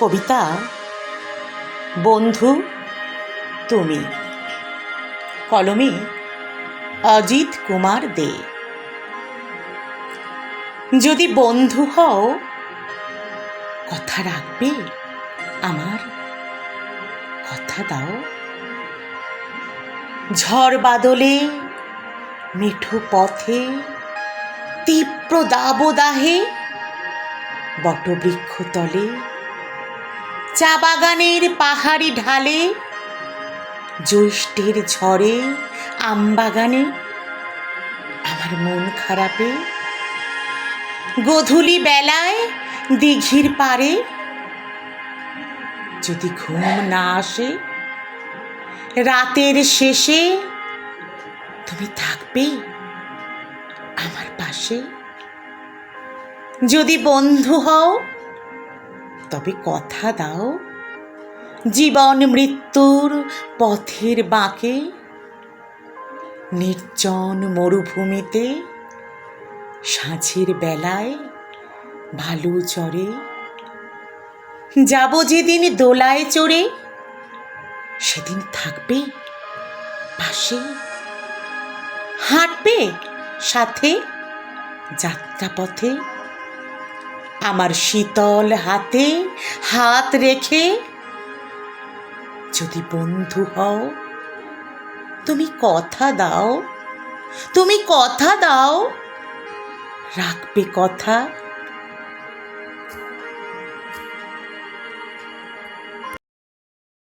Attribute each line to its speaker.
Speaker 1: কবিতা, বন্ধু, তুমি। কলমে, অজিত কুমার দে। যদি বন্ধু হও, কথা রাখবে, আমার কথা দাও। ঝড় বাদলে, মিঠু পথে, তীব্র দাবদাহে, বটবৃক্ষ তলে চা বাগানের পাহাড়ি ঢালে, জ্যৈষ্ঠের ঝড়ে আমবাগানে আমার মন খারাপে। গধূলি বেলায় দিঘির পারে যদি ঘুম না আসে, রাতের শেষে তুমি থাকবে আমার পাশে। যদি বন্ধু হও তবে কথা দাও। জীবন মৃত্যুর পথের বাঁকে, নির্জন মরুভূমিতে সাঁঝের বেলায় ভালো চড়ে। যাব যেদিন দোলায় চড়ে, সেদিন থাকবে পাশে। হাঁটবে সাথে যাত্রাপথে আমার শীতল হাতে হাত রেখে। যদি বন্ধু হও, তুমি কথা দাও, তুমি কথা দাও। রাখবে কথা